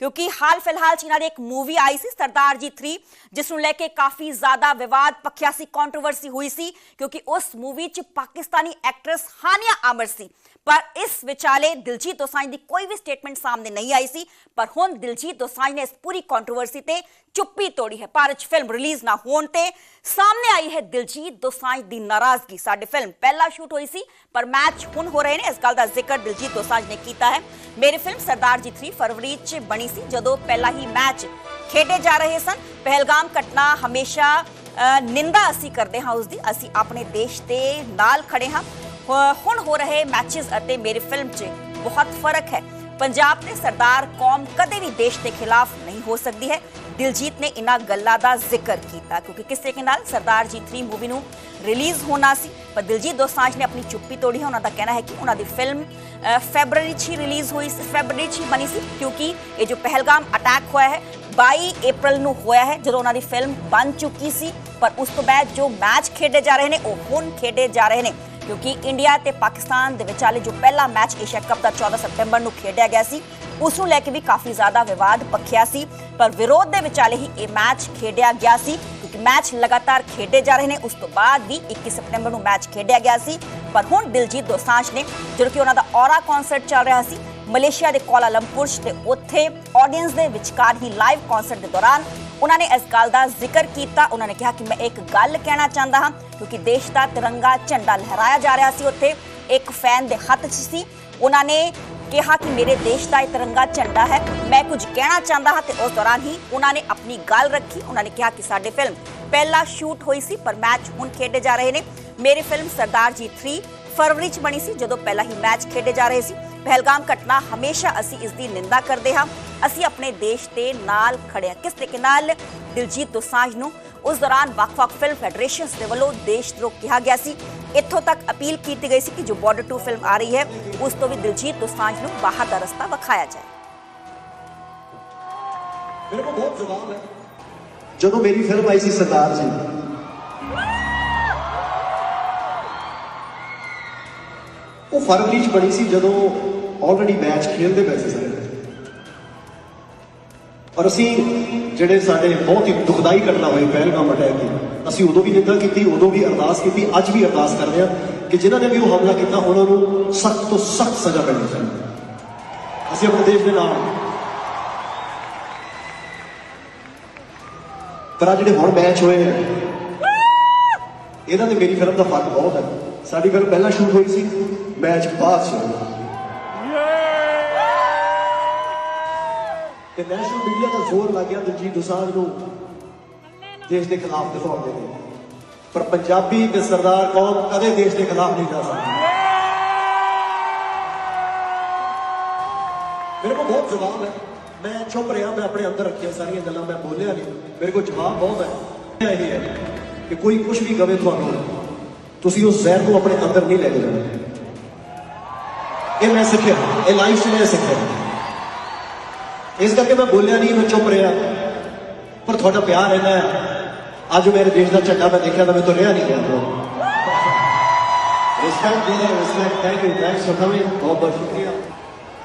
ਕਿਉਂਕਿ ਹਾਲ ਫਿਲਹਾਲ 'ਚ ਇਹਨਾਂ ਦੀ ਇੱਕ ਮੂਵੀ ਆਈ ਸੀ ਸਰਦਾਰ ਜੀ 3 ਜਿਸ ਨੂੰ ਲੈ ਕੇ ਕਾਫੀ ਜ਼ਿਆਦਾ ਵਿਵਾਦ ਪੱਖਿਆ ਸੀ ਕੰਟਰੋਵਰਸੀ ਹੋਈ ਸੀ, ਕਿਉਂਕਿ ਉਸ ਮੂਵੀ 'ਚ ਪਾਕਿਸਤਾਨੀ ਐਕਟਰੈਸ ਹਾਨੀਆ ਆਮਰ ਸੀ। ਪਰ ਇਸ ਵਿਚਾਲੇ ਦਿਲਜੀਤ ਦੋਸਾਂਝ ਦੀ ਕੋਈ ਵੀ ਸਟੇਟਮੈਂਟ ਸਾਹਮਣੇ ਨਹੀਂ ਆਈ ਸੀ, ਪਰ ਹੁਣ ਦਿਲਜੀਤ ਦੋਸਾਂਝ ਨੇ ਇਸ ਪੂਰੀ ਕੰਟਰੋਵਰਸੀ ਤੇ ਚੁੱਪੀ ਤੋੜੀ ਹੈ। ਭਾਰਤ 'ਚ ਫਿਲਮ ਰਿਲੀਜ਼ ਨਾ ਹੋਣ ਤੇ ਸਾਹਮਣੇ ਆਈ ਹੈ ਦਿਲਜੀਤ ਦੋਸਾਂਝ ਦੀ ਨਾਰਾਜ਼ਗੀ। ਸਾਡੀ ਫਿਲਮ ਪਹਿਲਾਂ ਸ਼ੂਟ ਹੋਈ ਸੀ, ਪਰ ਮੈਚ ਹੁਣ ਹੋ ਰਹੇ ਨੇ, ਇਸ ਗੱਲ ਦਾ ਜ਼ਿਕਰ ਦਿਲਜੀਤ ਦੋਸਾਂਝ ਨੇ ਕੀਤਾ ਹੈ। ਮੇਰੀ ਫਿਲਮ ਸਰਦਾਰ ਜੀ 3 ਫਰਵਰੀ 'ਚ ਬਣੀ ਸੀ। ਜਦੋਂ ਪਹਿਲਾ ਹੀ ਮੈਚ ਖੇਡੇ ਜਾ ਰਹੇ ਸਨ ਪਹਿਲਗਾਮ ਘਟਨਾ ਹਮੇਸ਼ਾ ਅ, ਨਿੰਦਾ ਅਸੀਂ ਕਰਦੇ ਹਾਂ ਉਸ ਦੀ ਅਸੀਂ ਆਪਣੇ ਦੇਸ਼ ਦੇ ਨਾਲ ਖੜੇ ਹਾਂ। ਹੁਣ ਹੋ ਰਹੇ ਮੈਚਸ ਅਤੇ ਮੇਰੀ ਫਿਲਮ 'ਚ ਬਹੁਤ ਫ਼ਰਕ ਹੈ। ਪੰਜਾਬ ਦੇ ਸਰਦਾਰ ਕੌਮ ਕਦੇ ਵੀ ਦੇਸ਼ ਦੇ ਖਿਲਾਫ ਨਹੀਂ ਹੋ ਸਕਦੀ ਹੈ। ਦਿਲਜੀਤ ਨੇ ਇਹਨਾਂ ਗੱਲਾਂ ਦਾ ਜ਼ਿਕਰ ਕੀਤਾ ਕਿਉਂਕਿ ਕਿਸ ਤਰੀਕੇ ਨਾਲ ਸਰਦਾਰ ਜੀ 3 ਮੂਵੀ ਨੂੰ ਰਿਲੀਜ਼ ਹੋਣਾ ਸੀ। ਪਰ ਦਿਲਜੀਤ ਦੋਸਾਂਝ ਨੇ ਆਪਣੀ ਚੁੱਪੀ ਤੋੜੀ ਹੈ ਉਹਨਾਂ ਦਾ ਕਹਿਣਾ ਹੈ ਕਿ ਉਹਨਾਂ ਦੀ ਫਿਲਮ ਅ, 'ਚ ਹੀ ਰਿਲੀਜ਼ ਹੋਈ ਸੀ ਫੈਬਰਵਰੀ 'ਚ ਹੀ ਬਣੀ ਸੀ ਕਿਉਂਕਿ ਇਹ ਜੋ ਪਹਿਲਗਾਮ ਅਟੈਕ ਹੋਇਆ ਹੈ 22 ਅਪ੍ਰੈਲ ਨੂੰ ਹੋਇਆ ਹੈ ਜਦੋਂ ਉਹਨਾਂ ਦੀ ਫਿਲਮ ਬਣ ਚੁੱਕੀ ਸੀ। ਪਰ ਉਸ ਤੋਂ ਬਾਅਦ ਜੋ ਮੈਚ ਖੇਡੇ ਜਾ ਰਹੇ ਨੇ ਉਹ ਹੁਣ ਖੇਡੇ ਜਾ ਰਹੇ ਨੇ ਕਿਉਂਕਿ ਇੰਡੀਆ ਤੇ ਪਾਕਿਸਤਾਨ ਦੇ ਵਿਚਾਲੇ ਜੋ ਪਹਿਲਾ ਮੈਚ ਏਸ਼ੀਆ ਕੱਪ ਦਾ 14 ਸਤੰਬਰ ਨੂੰ ਖੇਡਿਆ ਗਿਆ ਸੀ ਉਸ ਨੂੰ ਲੈ ਕੇ ਵੀ ਕਾਫੀ ਜ਼ਿਆਦਾ ਵਿਵਾਦ ਪੱਖਿਆ ਸੀ। ਪਰ ਵਿਰੋਧ ਦੇ ਵਿਚਾਲੇ ਹੀ ਇਹ ਮੈਚ ਖੇਡਿਆ ਗਿਆ ਸੀ। ਕਿਉਂਕਿ ਮੈਚ ਲਗਾਤਾਰ ਖੇਡੇ ਜਾ ਰਹੇ ਨੇ, ਉਸ ਤੋਂ ਬਾਅਦ ਵੀ 21 ਸਤੰਬਰ ਨੂੰ ਮੈਚ ਖੇਡਿਆ ਗਿਆ ਸੀ। ਪਰ ਹੁਣ ਦਿਲਜੀਤ ਦੋਸਾਂਝ ਨੇ ਜਦੋਂ ਕਿ ਉਹਨਾਂ ਦਾ ਔਰਾ ਕਨਸਰਟ ਚੱਲ ਰਿਹਾ ਸੀ, ਮਲੇਸ਼ੀਆ ਦੇ ਕੁਆਲਾਲੰਪੁਰ 'ਚ ਤੇ ਉੱਥੇ ਆਡੀਅנס ਦੇ ਵਿਚਕਾਰ ਹੀ ਲਾਈਵ ਕਨਸਰਟ ਦੇ ਦੌਰਾਨ ਉਹਨਾਂ ਨੇ ਇਸ ਗੱਲ ਦਾ ਜ਼ਿਕਰ ਕੀਤਾ। ਉਹਨਾਂ ਨੇ ਕਿਹਾ ਕਿ ਮੈਂ ਇੱਕ ਗੱਲ ਕਹਿਣਾ ਚਾਹੁੰਦਾ ਹਾਂ, ਕਿਉਂਕਿ ਦੇਸ਼ ਦਾ ਤਿਰੰਗਾ ਝੰਡਾ ਲਹਿਰਾਇਆ ਜਾ ਰਿਹਾ ਸੀ ਉੱਥੇ। ਇੱਕ ਫੈਨ ਦੇ ਹੱਥ 'ਚ ਸੀ। ਉਹਨਾਂ ਨੇ ਕਿਹਾ ਕਿ ਮੇਰੇ ਦੇਸ਼ ਦਾ ਇਹ ਤਿਰੰਗਾ ਝੰਡਾ ਹੈ। ਮੈਂ ਕੁਝ ਕਹਿਣਾ ਚਾਹੁੰਦਾ ਹਾਂ ਤੇ ਉਸ ਦੌਰਾਨ ਹੀ ਉਹਨਾਂ ਨੇ ਆਪਣੀ ਗੱਲ ਰੱਖੀ। ਉਹਨਾਂ ਨੇ ਕਿਹਾ ਕਿ ਸਾਡੀ ਫਿਲਮ ਪਹਿਲਾ ਸ਼ੂਟ ਹੋਈ ਸੀ, ਪਰ ਮੈਚ ਹੁਣ ਖੇਡੇ ਜਾ ਰਹੇ ਨੇ। ਮੇਰੀ ਫਿਲਮ ਸਰਦਾਰ ਜੀ 3 ਫਰਵਰੀ 'ਚ ਬਣੀ ਸੀ, ਜਦੋਂ ਪਹਿਲਾ ਹੀ ਮੈਚ ਖੇਡੇ ਜਾ ਰਹੇ ਸੀ। ਪਹਿਲਗਾਮ ਘਟਨਾ ਹਮੇਸ਼ਾ ਅਸੀਂ ਇਸ ਦੀ ਨਿੰਦਾ ਕਰਦੇ ਹਾਂ। ਅਸੀਂ ਆਪਣੇ ਦੇਸ਼ ਦੇ ਨਾਲ ਖੜੇ ਹਾਂ। ਕਿਸ ਤਰੀਕੇ ਨਾਲ? ਦਿਲਜੀਤ ਦੋਸਾਂਝ ਨੂੰ। ਉਸ ਦੌਰਾਨ ਵੱਖ-ਵੱਖ ਫਿਲਮ ਫੈਡਰੇਸ਼ਨਸ ਦੇ ਵੱਲੋਂ ਦੇਸ਼ ਦਰੋਹ ਕਿਹਾ ਗਿਆ ਸੀ ਇੱਥੋਂ ਤੱਕ ਅਪੀਲ ਕੀਤੀ ਗਈ ਸੀ ਕਿ ਜੋ ਬਾਰਡਰ 2 ਫਿਲਮ ਆ ਰਹੀ ਹੈ, ਉਸ ਤੋਂ ਵੀ ਦਿਲਜੀਤ ਦੋਸਾਂਝ ਨੂੰ ਬਾਹਰ ਦਾ ਰਸਤਾ ਵਿਖਾਇਆ ਜਾਏ। ਮੇਰੇ ਕੋਲ ਬਹੁਤ ਜਵਾਬ ਹੈ। ਜਦੋਂ ਮੇਰੀ ਫਿਲਮ ਆਈ ਸੀ ਸਰਦਾਰ ਜੀ। ਉਹ ਫਰਵਰੀ ਚ ਬਣੀ ਸੀ ਜਦੋਂ ਆਲਰੇਡੀ ਮੈਚ ਖੇਲਦੇ ਪਏ ਸੀ ਸਾਰੇ। ਔਰ ਅਸੀਂ ਜਿਹੜੇ ਸਾਡੇ ਬਹੁਤ ਹੀ ਦੁਖਦਾਈ ਘਟਨਾ ਹੋਈ, ਪਹਿਲਗਾਮ ਅਟੈਕ ਦੀ ਅਸੀਂ ਉਦੋਂ ਵੀ ਨਿੰਦਾ ਕੀਤੀ ਉਦੋਂ ਵੀ ਅਰਦਾਸ ਕੀਤੀ ਅੱਜ ਵੀ ਅਰਦਾਸ ਕਰਦੇ ਹਾਂ ਕਿ ਜਿਨ੍ਹਾਂ ਨੇ ਵੀ ਉਹ ਹਮਲਾ ਕੀਤਾ ਉਹਨਾਂ ਨੂੰ ਸਖਤ ਤੋਂ ਸਖਤ ਸਜ਼ਾ ਮਿਲਣੀ ਚਾਹੀਦੀ। ਅਸੀਂ ਆਪਣੇ ਦੇਸ਼ ਦੇ ਨਾਲ। ਪਰ ਆ ਜਿਹੜੇ ਹੁਣ ਮੈਚ ਹੋਏ ਆ ਇਹਨਾਂ ਤੇ ਮੇਰੀ ਫਿਲਮ ਦਾ ਫ਼ਰਕ ਬਹੁਤ ਹੈ। ਸਾਡੀ ਫਿਲਮ ਪਹਿਲਾਂ ਸ਼ੂਟ ਹੋਈ ਸੀ ਮੈਚ ਬਾਅਦ ਚ ਹੋਇਆ ਤੇ ਨੈਸ਼ਨਲ ਮੀਡੀਆ ਦਾ ਜ਼ੋਰ ਲੱਗ ਗਿਆ ਦਿਲਜੀਤ ਦੋਸਾਂਝ ਨੂੰ। ਦੇਸ਼ ਦੇ ਖਿਲਾਫ ਦਿਖਾਉਣ ਦੇ ਲਈ ਪਰ ਪੰਜਾਬੀ ਤੇ ਸਰਦਾਰ ਕੌਮ ਕਦੇ ਦੇਸ਼ ਦੇ ਖਿਲਾਫ ਨਹੀਂ ਜਾ ਸਕਦੀ ਮੇਰੇ ਕੋਲ ਬਹੁਤ ਜਵਾਬ ਹੈ ਮੈਂ ਚੁੱਪ ਰਿਹਾ ਮੈਂ ਆਪਣੇ ਅੰਦਰ ਰੱਖੀਆਂ ਸਾਰੀਆਂ ਗੱਲਾਂ ਮੈਂ ਬੋਲਿਆ ਨਹੀਂ ਮੇਰੇ ਕੋਲ ਜਵਾਬ ਬਹੁਤ ਹੈ ਇਹ ਹੈ ਕਿ ਕੋਈ ਕੁਝ ਵੀ ਕਵੇ ਤੁਹਾਨੂੰ ਤੁਸੀਂ ਉਸ ਜ਼ਹਿਰ ਨੂੰ ਆਪਣੇ ਅੰਦਰ ਨਹੀਂ ਲੈ ਕੇ ਜਾਣਾ ਇਹ ਮੈਂ ਸਿੱਖਿਆ ਇਹ ਲਾਈਫ 'ਚ ਮੈਂ ਸਿੱਖਿਆ ਇਸ ਕਰਕੇ ਮੈਂ ਬੋਲਿਆ ਨਹੀਂ ਮੈਂ ਚੁੱਪ ਰਿਹਾ ਪਰ ਤੁਹਾਡਾ ਪਿਆਰ ਇੰਨਾ ਹੈ ਅੱਜ ਮੇਰੇ ਦੇਸ਼ ਦਾ ਝੰਡਾ ਮੈਂ ਦੇਖਿਆ ਤਾਂ ਮੈਂ ਤੋਂ ਰਿਹਾ ਨਹੀਂ ਗਿਆ ਰਿਸਪੈਕਟ ਦੇ respect thank you thanks for coming ਬਹੁਤ ਬਹੁਤ ਸ਼ੁਕਰੀਆ।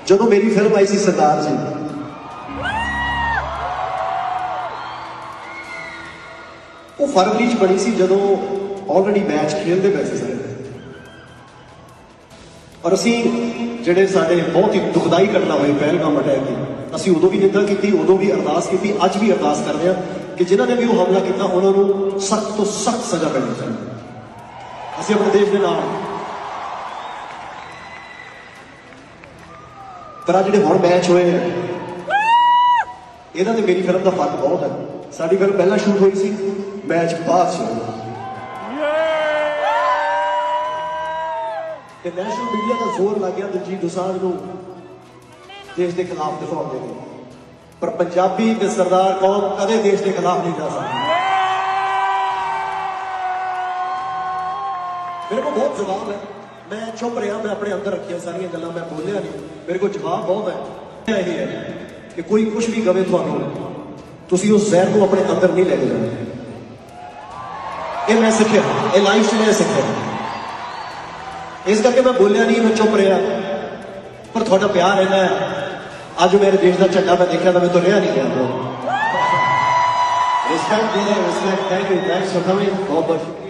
ਜਦੋਂ ਮੇਰੀ ਫਿਲਮ ਆਈ ਸੀ ਸਰਦਾਰ ਜੀ, ਉਹ ਫਰਵਰੀ ਚ ਬਣੀ ਸੀ ਜਦੋਂ ਆਲਰੇਡੀ ਮੈਚ ਖੇਲਦੇ ਪਏ ਸੀ ਸਾਰੇ। ਔਰ ਅਸੀਂ ਜਿਹੜੇ ਸਾਡੇ ਬਹੁਤ ਹੀ ਦੁਖਦਾਈ ਘਟਨਾ ਹੋਈ, ਪਹਿਲਗਾਮ ਅਟੈਕ ਦੀ, ਅਸੀਂ ਉਦੋਂ ਵੀ ਨਿੰਦਾ ਕੀਤੀ, ਉਦੋਂ ਵੀ ਅਰਦਾਸ ਕੀਤੀ, ਅੱਜ ਵੀ ਅਰਦਾਸ ਕਰਦੇ ਹਾਂ। ਕਿ ਜਿਨ੍ਹਾਂ ਨੇ ਵੀ ਉਹ ਹਮਲਾ ਕੀਤਾ, ਉਹਨਾਂ ਨੂੰ ਸਖਤ ਤੋਂ ਸਖਤ ਸਜ਼ਾ ਮਿਲਣੀ ਚਾਹੀਦੀ ਅਸੀਂ ਆਪਣੇ ਦੇਸ਼ ਦੇ ਨਾਲ ਪਰ ਆ ਜਿਹੜੇ ਹੁਣ ਮੈਚ ਹੋਏ ਆ, ਇਹਨਾਂ ਤੇ ਮੇਰੀ ਫਿਲਮ ਦਾ ਫ਼ਰਕ ਬਹੁਤ ਹੈ। ਸਾਡੀ ਫਿਲਮ ਪਹਿਲਾਂ ਸ਼ੂਟ ਹੋਈ ਸੀ ਮੈਚ ਬਾਅਦ ਚ ਹੋਇਆ ਤੇ ਨੈਸ਼ਨਲ ਮੀਡੀਆ ਦਾ ਜ਼ੋਰ ਲੱਗ ਗਿਆ ਦਿਲਜੀਤ ਦੋਸਾਂਝ ਨੂੰ ਦੇਸ਼ ਦੇ ਖਿਲਾਫ ਦਿਖਾਉਣ ਦੇ ਲਈ। ਪਰ ਪੰਜਾਬੀ ਤੇ ਸਰਦਾਰ ਕੌਮ ਕਦੇ ਦੇਸ਼ ਦੇ ਖਿਲਾਫ ਨਹੀਂ ਜਾ ਸਕਦੀ ਮੇਰੇ ਕੋਲ ਬਹੁਤ ਜਵਾਬ ਹੈ ਮੈਂ ਚੁੱਪ ਰਿਹਾ ਮੈਂ ਆਪਣੇ ਅੰਦਰ ਰੱਖੀਆਂ ਸਾਰੀਆਂ ਗੱਲਾਂ ਮੈਂ ਬੋਲਿਆ ਨਹੀਂ ਮੇਰੇ ਕੋਲ ਜਵਾਬ ਬਹੁਤ ਹੈ ਇਹ ਹੈ ਕਿ ਕੋਈ ਕੁਝ ਵੀ ਕਵੇ ਤੁਹਾਨੂੰ ਤੁਸੀਂ ਉਸ ਜ਼ਹਿਰ ਨੂੰ ਆਪਣੇ ਅੰਦਰ ਨਹੀਂ ਲੈ ਕੇ ਜਾਣਾ ਇਹ ਮੈਂ ਸਿੱਖਿਆ ਇਹ ਲਾਈਫ 'ਚ ਮੈਂ ਸਿੱਖਿਆ ਇਸ ਕਰਕੇ ਮੈਂ ਬੋਲਿਆ ਨਹੀਂ ਮੈਂ ਚੁੱਪ ਰਿਹਾ ਪਰ ਤੁਹਾਡਾ ਪਿਆਰ ਇੰਨਾ ਹੈ ਅੱਜ ਮੇਰੇ ਦੇਸ਼ ਦਾ ਝੰਡਾ ਮੈਂ ਦੇਖਿਆ ਤਾਂ ਮੈਂ ਤੁਰਿਆ ਨਹੀਂ ਗਿਆ ਰਿਸਪੈਕਟ ਦੇ respect thank you thanks for coming ਬਹੁਤ ਬਹੁਤ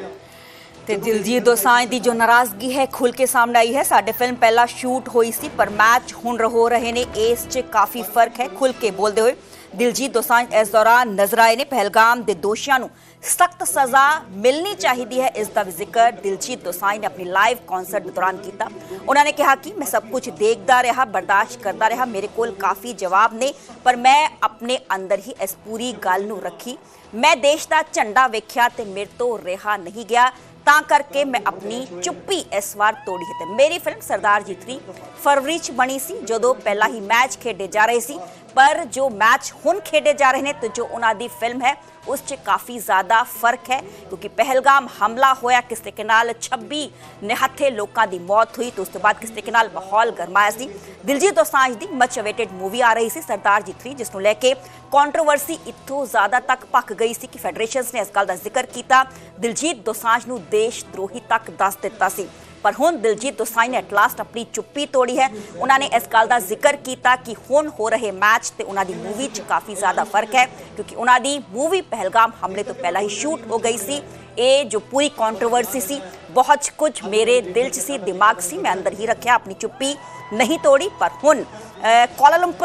ਤੇ ਦਿਲਜੀਤ ਦੋਸਾਂਝ ਦੀ ਜੋ ਨਾਰਾਜ਼ਗੀ ਹੈ ਖੁੱਲ ਕੇ ਸਾਹਮਣੇ ਆਈ ਹੈ। ਸਾਡੇ ਫਿਲਮ ਪਹਿਲਾਂ ਸ਼ੂਟ ਹੋਈ ਸੀ, ਪਰ ਮੈਚ ਹੁਣ ਹੋ ਰਹੇ ਨੇ। ਇਸ 'ਚ ਕਾਫੀ ਫ਼ਰਕ ਹੈ ਖੁੱਲ ਕੇ ਬੋਲਦੇ ਹੋਏ। ਦਿਲਜੀਤ ਦੋਸਾਂਝ ਇਸ ਦੌਰਾਨ ਨਜ਼ਰ ਆਏ ਨੇ। ਪਹਿਲਗਾਮ ਦੇ ਦੋਸ਼ੀਆਂ ਨੂੰ ਸਖਤ ਸਜ਼ਾ ਮਿਲਣੀ ਚਾਹੀਦੀ ਹੈ। ਇਸ ਦਾ ਵੀ ਜ਼ਿਕਰ ਦਿਲਜੀਤ ਦੋਸਾਂਝ ਨੇ ਆਪਣੀ ਲਾਈਵ ਕਨਸਰਟ ਦੌਰਾਨ ਕੀਤਾ। ਉਹਨਾਂ ਨੇ ਕਿਹਾ ਕਿ ਮੈਂ ਸਭ ਕੁਝ ਦੇਖਦਾ ਰਿਹਾ, ਬਰਦਾਸ਼ਤ ਕਰਦਾ ਰਿਹਾ। ਮੇਰੇ ਕੋਲ ਕਾਫੀ ਜਵਾਬ ਨੇ, ਪਰ ਮੈਂ ਆਪਣੇ ਅੰਦਰ ਹੀ ਇਸ ਪੂਰੀ ਗੱਲ ਨੂੰ ਰੱਖੀ। ਮੈਂ ਦੇਸ਼ ਦਾ ਝੰਡਾ ਵੇਖਿਆ ਤੇ ਮੇਰੇ ਤੋਂ ਰਿਹਾ ਨਹੀਂ ਗਿਆ। ਤਾਂ ਕਰਕੇ ਮੈਂ ਆਪਣੀ ਚੁੱਪੀ ਇਸ ਵਾਰ ਤੋੜੀ ਹੈ ਤੇ ਮੇਰੀ ਫਿਲਮ ਸਰਦਾਰ ਜੀ 3 ਫਰਵਰੀ ਚ ਬਣੀ ਸੀ ਜਦੋਂ ਪਹਿਲਾਂ ਹੀ ਮੈਚ ਖੇਡੇ ਜਾ ਰਹੇ ਸੀ। ਪਰ ਜੋ ਮੈਚ ਹੁਣ ਖੇਡੇ ਜਾ ਰਹੇ ਨੇ ਤੇ ਜੋ ਉਹਨਾਂ ਦੀ ਫਿਲਮ ਹੈ ਉਸ 'ਚ ਕਾਫੀ ਜ਼ਿਆਦਾ ਫ਼ਰਕ ਹੈ ਕਿਉਂਕਿ ਪਹਿਲਗਾਮ ਹਮਲਾ ਹੋਇਆ ਕਿਸ ਤਰੀਕੇ ਨਾਲ 26 ਨਿਹੱਥੇ ਲੋਕਾਂ ਦੀ ਮੌਤ ਹੋਈ ਤੇ ਉਸ ਤੋਂ ਬਾਅਦ ਕਿਸ ਤਰੀਕੇ ਨਾਲ ਮਾਹੌਲ ਗਰਮਾਇਆ ਸੀ ਦਿਲਜੀਤ ਦੋਸਾਂਝ ਦੀ ਮਚ ਅਵੇਟਡ ਮੂਵੀ ਆ ਰਹੀ ਸੀ ਸਰਦਾਰ ਜੀ 3 ਜਿਸ ਨੂੰ ਲੈ ਕੇ ਕੰਟਰੋਵਰਸੀ ਇੱਥੋਂ ਜ਼ਿਆਦਾ ਤੱਕ ਪੱਕ ਗਈ ਸੀ ਕਿ ਫੈਡਰੇਸ਼ਨਸ ਨੇ ਇਸ ਗੱਲ ਦਾ ਜ਼ਿਕਰ ਕੀਤਾ ਦਿਲਜੀਤ ਦੋਸਾਂਝ ਨੂੰ ਦੇਸ਼ ਦਰੋਹੀ ਤੱਕ ਦੱਸ ਦਿੱਤਾ ਸੀ ਪਰ ਹੁਣ ਦਿਲਜੀਤ ਦੋਸਾਂਝ ਨੇ ਐਟ ਲਾਸਟ ਆਪਣੀ ਚੁੱਪੀ ਤੋੜੀ ਹੈ। ਉਹਨਾਂ ਨੇ ਇਸ ਗੱਲ ਦਾ ਜ਼ਿਕਰ ਕੀਤਾ ਕਿ ਹੁਣ ਹੋ ਰਹੇ ਮੈਚ ਤੇ ਉਹਨਾਂ ਦੀ ਮੂਵੀ 'ਚ ਕਾਫੀ ਜ਼ਿਆਦਾ ਫ਼ਰਕ ਹੈ ਕਿਉਂਕਿ ਉਹਨਾਂ ਦੀ ਮੂਵੀ ਪਹਿਲਗਾਮ ਹਮਲੇ ਤੋਂ ਪਹਿਲਾਂ ਹੀ ਸ਼ੂਟ ਹੋ ਗਈ ਸੀ। ਇਹ ਜੋ ਪੂਰੀ ਕੰਟਰੋਵਰਸੀ ਸੀ ਬਹੁਤ ਕੁਝ ਮੇਰੇ ਦਿਲ 'ਚ ਸੀ ਦਿਮਾਗ ਸੀ ਮੈਂ ਅੰਦਰ ਹੀ ਰੱਖਿਆ ਆਪਣੀ ਚੁੱਪੀ ਨਹੀਂ ਤੋੜੀ ਪਰ ਹੁਣ ਅਹ,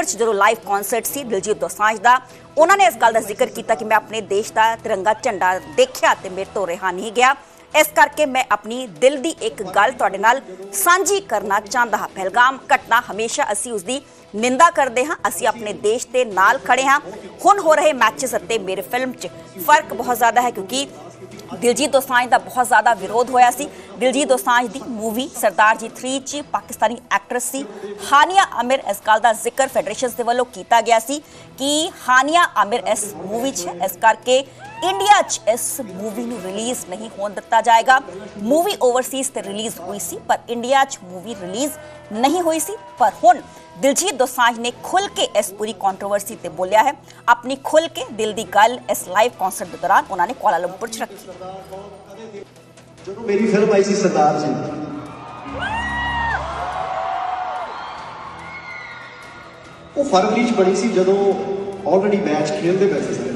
'ਚ ਜਦੋਂ ਲਾਈਵ ਕਨਸਰਟ ਸੀ ਦਿਲਜੀਤ ਦੋਸਾਂਝ ਦਾ ਉਹਨਾਂ ਨੇ ਇਸ ਗੱਲ ਦਾ ਜ਼ਿਕਰ ਕੀਤਾ ਕਿ ਮੈਂ ਆਪਣੇ ਦੇਸ਼ ਦਾ ਤਿਰੰਗਾ ਝੰਡਾ ਦੇਖਿਆ ਤੇ ਮੇਰੇ ਤੋਂ ਰਿਹਾ ਨਹੀਂ ਗਿਆ। ਇਸ ਕਰਕੇ ਮੈਂ ਆਪਣੀ ਦਿਲ ਦੀ ਇੱਕ ਗੱਲ ਤੁਹਾਡੇ ਨਾਲ ਸਾਂਝੀ ਕਰਨਾ ਚਾਹੁੰਦਾ ਹਾਂ। ਪਹਿਲਗਾਮ ਘਟਨਾ ਹਮੇਸ਼ਾ ਅਸੀਂ ਉਸ ਦੀ ਨਿੰਦਾ ਕਰਦੇ ਹਾਂ, ਅਸੀਂ ਆਪਣੇ ਦੇਸ਼ ਦੇ ਨਾਲ ਖੜੇ ਹਾਂ। ਹੁਣ ਹੋ ਰਹੇ ਮੈਚਸ ਅਤੇ ਮੇਰੇ ਫਿਲਮ 'ਚ ਫ਼ਰਕ ਬਹੁਤ ਜ਼ਿਆਦਾ ਹੈ ਕਿਉਂਕਿ ਦਿਲਜੀਤ ਦੋਸਾਂਝ ਦਾ ਬਹੁਤ ਜ਼ਿਆਦਾ ਵਿਰੋਧ ਹੋਇਆ ਸੀ। ਦਿਲਜੀਤ ਦੋਸਾਂਝ ਦੀ ਮੂਵੀ ਸਰਦਾਰ ਜੀ 3 ਚ ਪਾਕਿਸਤਾਨੀ ਐਕਟਰੈਸ ਸੀ। ਹਾਨੀਆ ਆਮਿਰ ਇਸ ਗੱਲ ਦਾ ਜ਼ਿਕਰ ਫੈਡਰੇਸ਼ਨ ਦੇ ਵੱਲੋਂ ਕੀਤਾ ਗਿਆ ਸੀ ਕਿ ਹਾਨੀਆ ਆਮਿਰ ਇਸ ਮੂਵੀ 'ਚ ਇਸ ਕਰਕੇ ਇੰਡੀਆ 'ਚ ਇਸ ਮੂਵੀ ਨੂੰ ਰਿਲੀਜ਼ ਨਹੀਂ ਹੋਣ ਦਿੱਤਾ ਜਾਏਗਾ। ਮੂਵੀ ਓਵਰਸੀਜ਼ ਤੇ ਰਿਲੀਜ਼ ਹੋਈ ਸੀ, ਪਰ ਇੰਡੀਆ 'ਚ ਮੂਵੀ ਰਿਲੀਜ਼ ਨਹੀਂ ਹੋਈ ਸੀ। ਪਰ ਹੁਣ ਦਿਲਜੀਤ ਦੋਸਾਂਝ ਨੇ ਖੁੱਲ ਕੇ ਇਸ ਪੂਰੀ ਕੰਟਰੋਵਰਸੀ ਤੇ ਬੋਲਿਆ ਹੈ। ਆਪਣੀ ਖੁੱਲ ਕੇ ਦਿਲ ਦੀ ਗੱਲ ਇਸ ਲਾਈਵ ਕਨਸਰਟ ਦੇ ਦੌਰਾਨ ਉਹਨਾਂ ਨੇ ਕੁਆਲਾਲੰਪੁਰ 'ਚ ਰੱਖੀ। ਜਦੋਂ ਮੇਰੀ ਫਿਲਮ ਆਈ ਸੀ ਸਰਦਾਰ ਜੀ, ਉਹ ਫਰਵਰੀ ਚ ਬਣੀ ਸੀ ਜਦੋਂ ਆਲਰੇਡੀ ਮੈਚ ਖੇਡਦੇ ਪਏ ਸੀ। ਸਾਰੇ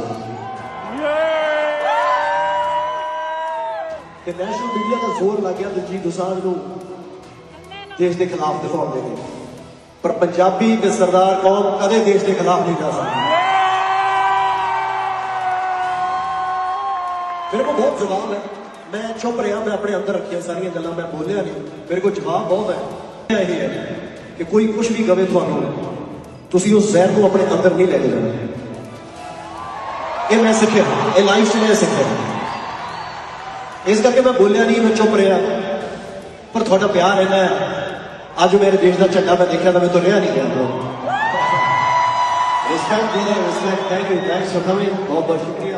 ਤੇ ਨੈਸ਼ਨਲ ਮੀਡੀਆ ਦਾ ਜ਼ੋਰ ਲੱਗ ਗਿਆ ਦਿਲਜੀਤ ਦੋਸਾਂਝ ਨੂੰ। ਦੇਸ਼ ਦੇ ਖਿਲਾਫ ਦਿਖਾਉਣ ਦੇ ਲਈ। ਪਰ ਪੰਜਾਬੀ ਤੇ ਸਰਦਾਰ ਕੌਮ ਕਦੇ ਦੇਸ਼ ਦੇ ਖਿਲਾਫ ਨਹੀਂ ਜਾ ਸਕਦੀ। ਮੇਰੇ ਕੋਲ ਬਹੁਤ ਜਵਾਬ ਹੈ। ਮੈਂ ਚੁੱਪ ਰਿਹਾ, ਮੈਂ ਆਪਣੇ ਅੰਦਰ ਰੱਖੀਆਂ ਸਾਰੀਆਂ ਗੱਲਾਂ, ਮੈਂ ਬੋਲਿਆ ਨਹੀਂ। ਮੇਰੇ ਕੋਲ ਜਵਾਬ ਬਹੁਤ ਹੈ। ਇਹ ਹੈ ਕਿ ਕੋਈ ਕੁਝ ਵੀ ਗਵੇ ਤੁਹਾਨੂੰ, ਤੁਸੀਂ ਉਸ ਜ਼ਹਿਰ ਨੂੰ ਆਪਣੇ ਅੰਦਰ ਨਹੀਂ ਲੈ ਕੇ ਜਾਣਾ। ਇਹ ਮੈਂ ਸਿੱਖਿਆ, ਇਹ ਲਾਈਫ 'ਚ ਮੈਂ ਸਿੱਖਿਆ। ਇਸ ਕਰਕੇ ਮੈਂ ਬੋਲਿਆ ਨਹੀਂ, ਮੈਂ ਚੁੱਪ ਰਿਹਾ ਪਰ ਤੁਹਾਡਾ ਪਿਆਰ ਇੰਨਾ ਹੈ, ਅੱਜ ਮੇਰੇ ਦੇਸ਼ ਦਾ ਝੰਡਾ ਮੈਂ ਦੇਖਿਆ ਤਾਂ ਮੈਂ ਰਿਹਾ ਨਹੀਂ ਗਿਆ ਰਿਸਪੈਕਟ ਦੇ respect thank you thanks for coming ਬਹੁਤ ਬਹੁਤ ਸ਼ੁਕਰੀਆ।